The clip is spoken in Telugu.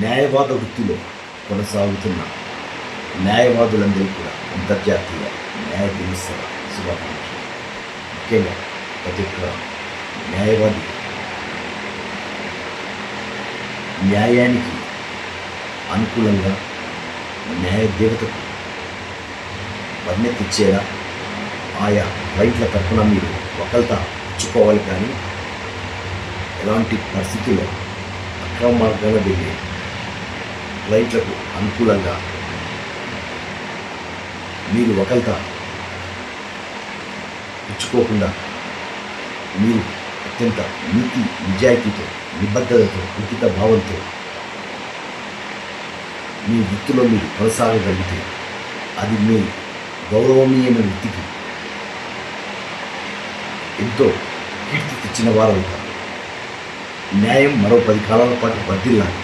న్యాయవాద వృత్తిలో కొనసాగుతున్న న్యాయవాదులందరూ కూడా అంతర్జాతీయ న్యాయ దినోత్సవ శుభాకాంక్షలు. ముఖ్యంగా ప్రతి ఒక్క న్యాయవాది న్యాయానికి అనుకూలంగా న్యాయ దేవతకు వన్నె ఆయా రైట్ల తరఫున మీరు ఒకరిత ఇచ్చుకోవాలి కానీ ఎలాంటి పరిస్థితుల్లో అక్రమ మార్గాల వెళ్ళే రైట్లకు అనుకూలంగా మీరు ఒకరిత ఇచ్చుకోకుండా మీరు అత్యంత నీతి నిజాయితీతో నిబద్ధతతో ఉచిత భావంతో మీ వృత్తిలో మీరు కొనసాగగలిగితే అది మీ గౌరవనీయమైన వృత్తికి ఎంతో కీర్తి తెచ్చిన వారు అవుతారు న్యాయం మరో పది కాలాల పాటు వర్దిల్లాలి